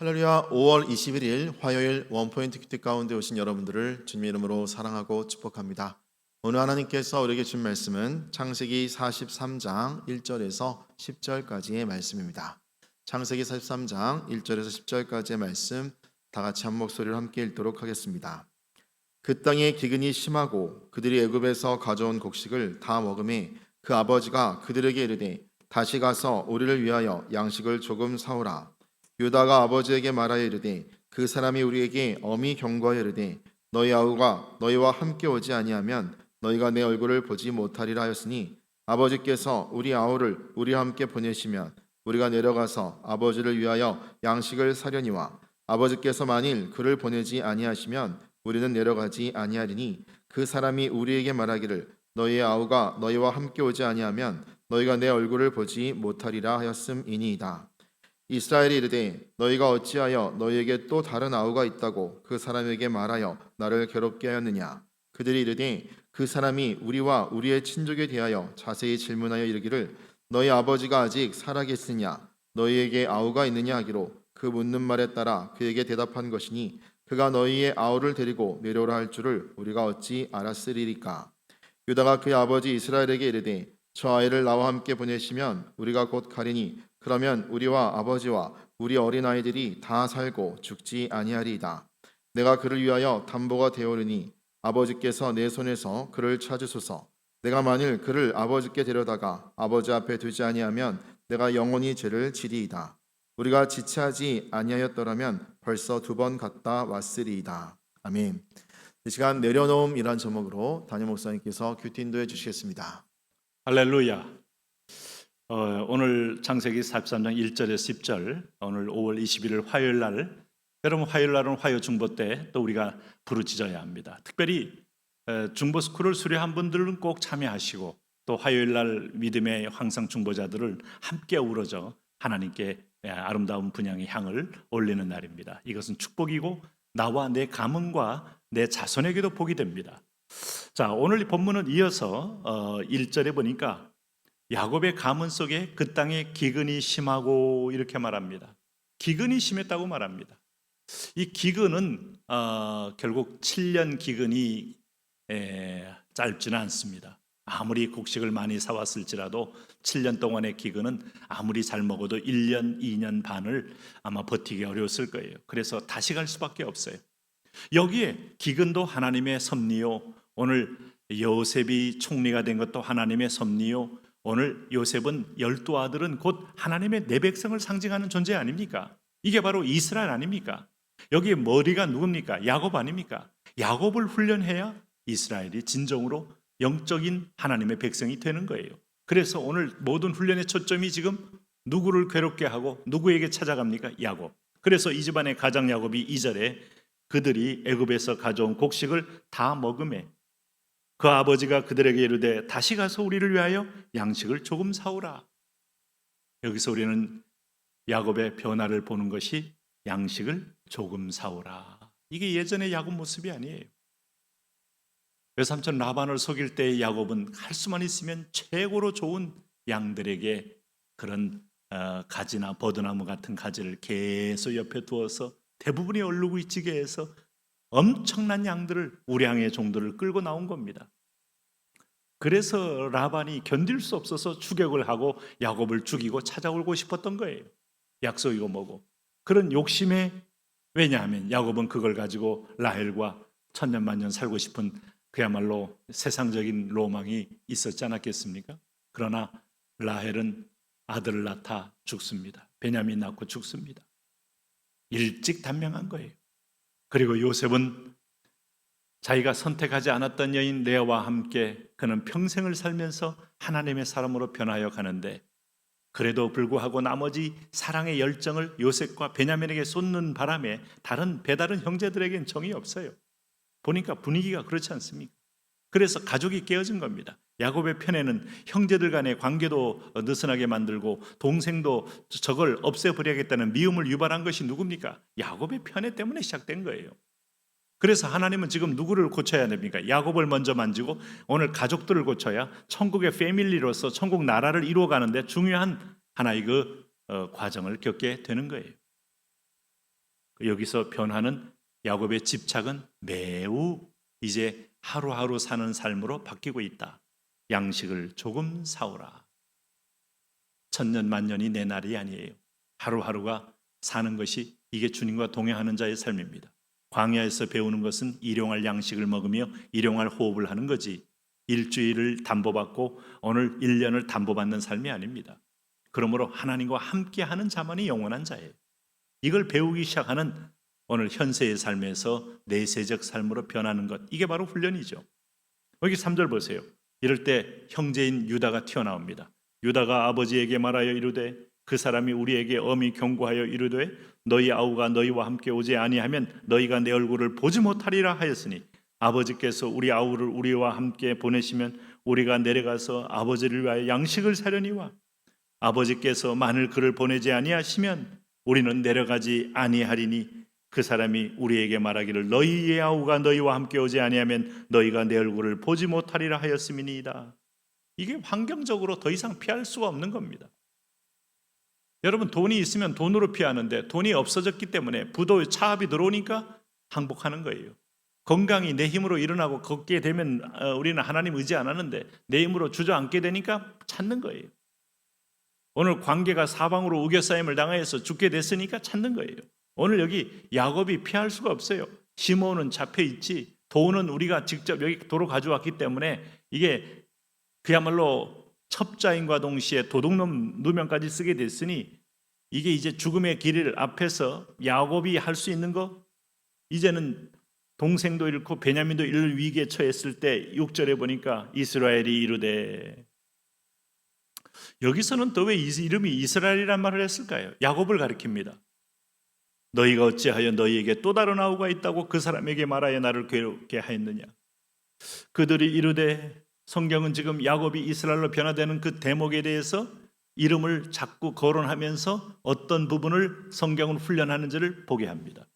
할렐루야 5월 21일 화요일 원포인트 큐티 가운데 오신 여러분들을 주님 이름으로 사랑하고 축복합니다. 오늘 하나님께서 우리에게 준 말씀은 창세기 43장 1절에서 10절까지의 말씀입니다. 창세기 43장 1절에서 10절까지의 말씀 다 같이 한 목소리로 함께 읽도록 하겠습니다. 그 땅에 기근이 심하고 그들이 애굽에서 가져온 곡식을 다 먹음에 그 아버지가 그들에게 이르되 다시 가서 우리를 위하여 양식을 조금 사오라. 유다가 아버지에게 말하여 이르되 그 사람이 우리에게 엄히 경고하여 이르되 너희 아우가 너희와 함께 오지 아니하면 너희가 내 얼굴을 보지 못하리라 하였으니 아버지께서 우리 아우를 우리와 함께 보내시면 우리가 내려가서 아버지를 위하여 양식을 사려니와 아버지께서 만일 그를 보내지 아니하시면 우리는 내려가지 아니하리니 그 사람이 우리에게 말하기를 너희의 아우가 너희와 함께 오지 아니하면 너희가 내 얼굴을 보지 못하리라 하였음이니이다. 이스라엘이 이르되 너희가 어찌하여 너희에게 또 다른 아우가 있다고 그 사람에게 말하여 나를 괴롭게 하였느냐? 그들이 이르되 그 사람이 우리와 우리의 친족에 대하여 자세히 질문하여 이르기를 너희 아버지가 아직 살아 계시냐? 너희에게 아우가 있느냐? 하기로 그 묻는 말에 따라 그에게 대답한 것이니 그가 너희의 아우를 데리고 내려오라 할 줄을 우리가 어찌 알았으리리까? 유다가 그의 아버지 이스라엘에게 이르되 저 아이를 나와 함께 보내시면 우리가 곧 가리니 그러면 우리와 아버지와 우리 어린 아이들이 다 살고 죽지 아니하리이다. 내가 그를 위하여 담보가 되오르니 아버지께서 내 손에서 그를 찾으소서. 내가 만일 그를 아버지께 데려다가 아버지 앞에 두지 아니하면 내가 영원히 죄를 지리이다. 우리가 지체하지 아니하였더라면 벌써 두 번 갔다 왔으리이다. 아멘. 이 시간 내려놓음이란 제목으로 담임 목사님께서 큐티 인도해 주시겠습니다. 할렐루야. 어, 오늘 창세기 43장 1절에서 10절, 오늘 5월 21일 화요일 날, 여러분 화요일 날은 화요 중보 때 또 우리가 부르짖어야 합니다. 특별히 에, 중보 스쿨을 수료한 분들은 꼭 참여하시고 또 화요일 날 믿음의 황상 중보자들을 함께 우러져 하나님께 에, 아름다운 분양의 향을 올리는 날입니다. 이것은 축복이고 나와 내 가문과 내 자손에게도 복이 됩니다. 자, 오늘 이 본문은 이어서 어, 1절에 보니까 야곱의 가문 속에 그 땅에 기근이 심하고 이렇게 말합니다. 기근이 심했다고 말합니다. 이 기근은 어, 결국 7년 기근이 에, 짧지는 않습니다. 아무리 곡식을 많이 사왔을지라도 7년 동안의 기근은 아무리 잘 먹어도 1년, 2년 반을 아마 버티기 어려웠을 거예요. 그래서 다시 갈 수밖에 없어요. 여기에 기근도 하나님의 섭리요. 오늘 요셉이 총리가 된 것도 하나님의 섭리요. 오늘 요셉은 열두 아들은 곧 하나님의 내 백성을 상징하는 존재 아닙니까? 이게 바로 이스라엘 아닙니까? 여기에 머리가 누굽니까? 야곱 아닙니까? 야곱을 훈련해야 이스라엘이 진정으로 영적인 하나님의 백성이 되는 거예요. 그래서 오늘 모든 훈련의 초점이 지금 누구를 괴롭게 하고 누구에게 찾아갑니까? 야곱. 그래서 이 집안의 가장 야곱이 2절에 그들이 애굽에서 가져온 곡식을 다 먹음에 그 아버지가 그들에게 이르되 다시 가서 우리를 위하여 양식을 조금 사오라. 여기서 우리는 야곱의 변화를 보는 것이 양식을 조금 사오라. 이게 예전의 야곱 모습이 아니에요. 외삼촌 라반을 속일 때 야곱은 할 수만 있으면 최고로 좋은 양들에게 그런 어, 가지나 버드나무 같은 가지를 계속 옆에 두어서 대부분이 얼룩고 있지게 해서 엄청난 양들을 우량의 종들을 끌고 나온 겁니다. 그래서 라반이 견딜 수 없어서 추격을 하고 야곱을 죽이고 찾아오고 싶었던 거예요. 약속이고 뭐고. 그런 욕심에 왜냐하면 야곱은 그걸 가지고 라헬과 천년만년 살고 싶은 그야말로 세상적인 로망이 있었지 않았겠습니까? 그러나 라헬은 아들을 낳다 죽습니다. 베냐민 낳고 죽습니다. 일찍 단명한 거예요. 그리고 요셉은 자기가 선택하지 않았던 여인 레아와 함께 그는 평생을 살면서 하나님의 사람으로 변하여 가는데 그래도 불구하고 나머지 사랑의 열정을 요셉과 베냐민에게 쏟는 바람에 다른 배다른 형제들에겐 정이 없어요. 보니까 분위기가 그렇지 않습니까? 그래서 가족이 깨어진 겁니다. 야곱의 편에는 형제들 간의 관계도 느슨하게 만들고 동생도 저걸 없애버려야겠다는 미움을 유발한 것이 누굽니까? 야곱의 편애 때문에 시작된 거예요. 그래서 하나님은 지금 누구를 고쳐야 됩니까? 야곱을 먼저 만지고 오늘 가족들을 고쳐야 천국의 패밀리로서 천국 나라를 이루어가는데 중요한 하나의 그 어, 과정을 겪게 되는 거예요. 여기서 변화는 야곱의 집착은 매우 이제 하루하루 사는 삶으로 바뀌고 있다. 양식을 조금 사오라. 천년 만년이 내 날이 아니에요. 하루하루가 사는 것이 이게 주님과 동행하는 자의 삶입니다. 광야에서 배우는 것은 일용할 양식을 먹으며 일용할 호흡을 하는 거지. 일주일을 담보받고 오늘 1년을 담보받는 삶이 아닙니다. 그러므로 하나님과 함께 하는 자만이 영원한 자예요. 이걸 배우기 시작하는 오늘 현세의 삶에서 내세적 삶으로 변하는 것. 이게 바로 훈련이죠. 여기 3절 보세요. 이럴 때 형제인 유다가 튀어나옵니다. 유다가 아버지에게 말하여 이르되 그 사람이 우리에게 엄히 경고하여 이르되 너희 아우가 너희와 함께 오지 아니하면 너희가 내 얼굴을 보지 못하리라 하였으니 아버지께서 우리 아우를 우리와 함께 보내시면 우리가 내려가서 아버지를 위하여 양식을 사려니와 아버지께서 만일 그를 보내지 아니하시면 우리는 내려가지 아니하리니 그 사람이 우리에게 말하기를 너희의 아우가 너희와 함께 오지 아니하면 너희가 내 얼굴을 보지 못하리라 하였음이니이다. 이게 환경적으로 더 이상 피할 수가 없는 겁니다. 여러분 돈이 있으면 돈으로 피하는데 돈이 없어졌기 때문에 부도 차압이 들어오니까 항복하는 거예요. 건강이 내 힘으로 일어나고 걷게 되면 어, 우리는 하나님 의지 안 하는데 내 힘으로 주저앉게 되니까 찾는 거예요. 오늘 관계가 사방으로 우겨싸임을 당하여서 죽게 됐으니까 찾는 거예요. 오늘 여기 야곱이 피할 수가 없어요. 시몬은 잡혀 있지. 돈은 우리가 직접 여기 도로 가져왔기 때문에 이게 그야말로 첩자인과 동시에 도둑놈 누명까지 쓰게 됐으니 이게 이제 죽음의 길을 앞에서 야곱이 할 수 있는 거 이제는 동생도 잃고 베냐민도 잃을 위기에 처했을 때 6절에 보니까 이스라엘이 이르되 여기서는 또 왜 이름이 이스라엘이란 말을 했을까요? 야곱을 가리킵니다. 너희가 어찌하여 너희에게 또 다른 아우가 있다고 그 사람에게 말하여 나를 괴롭게 하였느냐? 그들이 이르되 성경은 지금 야곱이 이스라엘로 변화되는 그 대목에 대해서 이름을 자꾸 거론하면서 어떤 부분을 성경은 훈련하는지를 보게 합니다.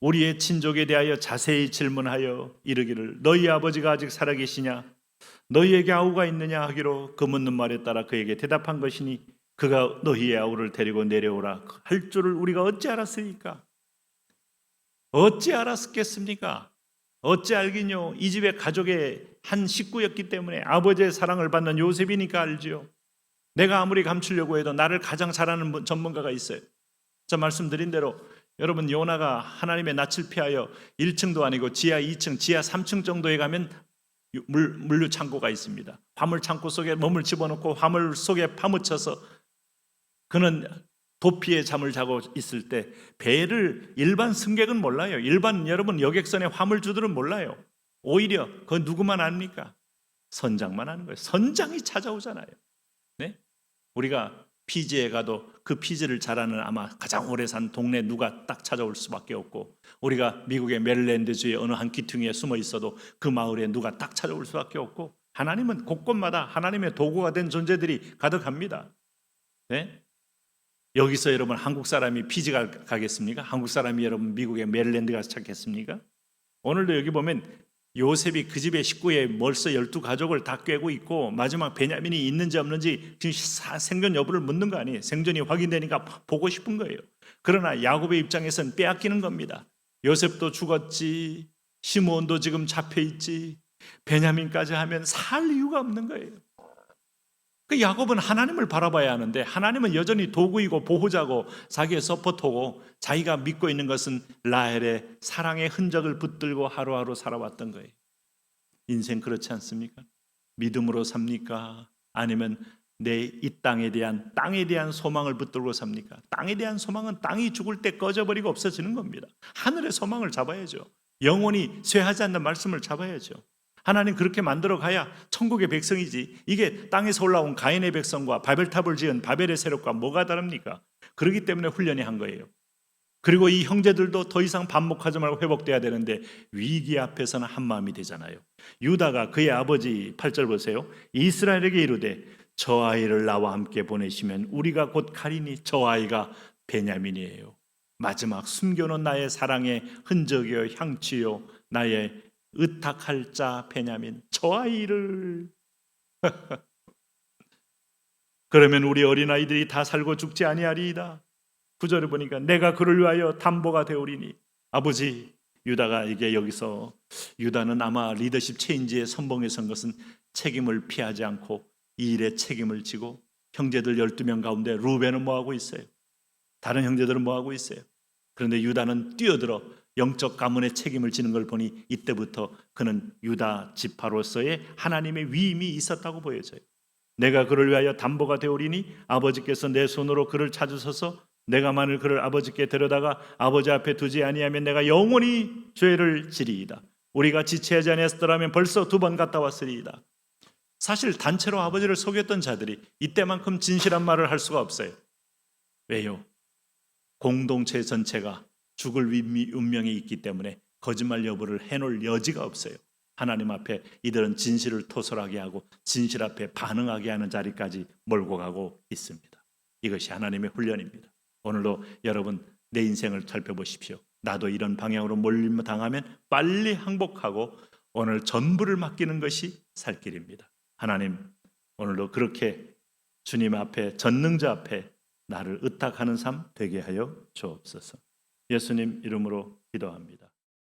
우리의 친족에 대하여 자세히 질문하여 이르기를 너희 아버지가 아직 살아계시냐? 너희에게 아우가 있느냐 하기로 그 묻는 말에 따라 그에게 대답한 것이니 그가 너희의 아우를 데리고 내려오라 할 줄을 우리가 어찌 알았으니까? 어찌 알았겠습니까? 어찌 알긴요? 이 집의 가족의 한 식구였기 때문에 아버지의 사랑을 받는 요셉이니까 알지요. 내가 아무리 감추려고 해도 나를 가장 잘하는 전문가가 있어요. 저 말씀드린 대로 여러분 요나가 하나님의 낯을 피하여 1층도 아니고 지하 2층, 지하 3층 정도에 가면 물, 물류 창고가 있습니다. 화물 창고 속에 몸을 집어넣고 화물 속에 파묻혀서 그는 도피에 잠을 자고 있을 때 배를 일반 승객은 몰라요. 일반 여러분 여객선의 화물주들은 몰라요. 오히려 그 누구만 압니까? 선장만 아는 거예요. 선장이 찾아오잖아요. 네? 우리가 피지에 가도 그 피지를 잘하는 아마 가장 오래 산 동네 누가 딱 찾아올 수밖에 없고 우리가 미국의 메릴랜드주의 어느 한 기퉁이에 숨어 있어도 그 마을에 누가 딱 찾아올 수밖에 없고 하나님은 곳곳마다 하나님의 도구가 된 존재들이 가득합니다. 네? 여기서 여러분 한국 사람이 피지 가, 가겠습니까? 한국 사람이 여러분 미국의 메릴랜드 가서 찾겠습니까? 오늘도 여기 보면 요셉이 그 집의 식구의 벌써 열두 가족을 다 꿰고 있고 마지막 베냐민이 있는지 없는지 지금 생존 여부를 묻는 거 아니에요. 생존이 확인되니까 보고 싶은 거예요. 그러나 야곱의 입장에서는 빼앗기는 겁니다. 요셉도 죽었지, 시므온도 지금 잡혀 있지, 베냐민까지 하면 살 이유가 없는 거예요. 그 야곱은 하나님을 바라봐야 하는데 하나님은 여전히 도구이고 보호자고 자기의 서포터고 자기가 믿고 있는 것은 라헬의 사랑의 흔적을 붙들고 하루하루 살아왔던 거예요. 인생 그렇지 않습니까? 믿음으로 삽니까? 아니면 내 이 땅에 대한 땅에 대한 소망을 붙들고 삽니까? 땅에 대한 소망은 땅이 죽을 때 꺼져버리고 없어지는 겁니다. 하늘의 소망을 잡아야죠. 영원히 쇠하지 않는 말씀을 잡아야죠. 하나님 그렇게 만들어 가야 천국의 백성이지. 이게 땅에서 올라온 가인의 백성과 바벨탑을 지은 바벨의 세력과 뭐가 다릅니까? 그렇기 때문에 훈련이 한 거예요. 그리고 이 형제들도 더 이상 반복하지 말고 회복돼야 되는데 위기 앞에서는 한 마음이 되잖아요. 유다가 그의 아버지 8절 보세요. 이스라엘에게 이르되 저 아이를 나와 함께 보내시면 우리가 곧 가리니 저 아이가 베냐민이에요. 마지막 숨겨놓은 나의 사랑의 흔적이요 향취요 나의 의탁할 자 베냐민 저 아이를 그러면 우리 어린아이들이 다 살고 죽지 아니하리이다 구절을 보니까 내가 그를 위하여 담보가 되오리니 아버지 유다가 이게 여기서 유다는 아마 리더십 체인지의 선봉에 선 것은 책임을 피하지 않고 이 일에 책임을 지고 형제들 12명 가운데 루벤은 뭐 하고 있어요? 다른 형제들은 뭐 하고 있어요? 그런데 유다는 뛰어들어 영적 가문의 책임을 지는 걸 보니 이때부터 그는 유다 지파로서의 하나님의 위임이 있었다고 보여져요. 내가 그를 위하여 담보가 되오리니 아버지께서 내 손으로 그를 찾으셔서 내가 만일 그를 아버지께 데려다가 아버지 앞에 두지 아니하면 내가 영원히 죄를 지리이다. 우리가 지체하지 아니했더라면 벌써 두 번 갔다 왔으리이다. 사실 단체로 아버지를 속였던 자들이 이때만큼 진실한 말을 할 수가 없어요. 왜요? 공동체 전체가 죽을 위- 운명이 있기 때문에 거짓말 여부를 해놓을 여지가 없어요. 하나님 앞에 이들은 진실을 토설하게 하고 진실 앞에 반응하게 하는 자리까지 몰고 가고 있습니다. 이것이 하나님의 훈련입니다. 오늘도 여러분 내 인생을 살펴보십시오. 나도 이런 방향으로 몰림 당하면 빨리 항복하고 오늘 전부를 맡기는 것이 살 길입니다. 하나님 오늘도 그렇게 주님 앞에 전능자 앞에 나를 의탁하는 삶 되게 하여 주옵소서. 예수님 이름으로 기도합니다.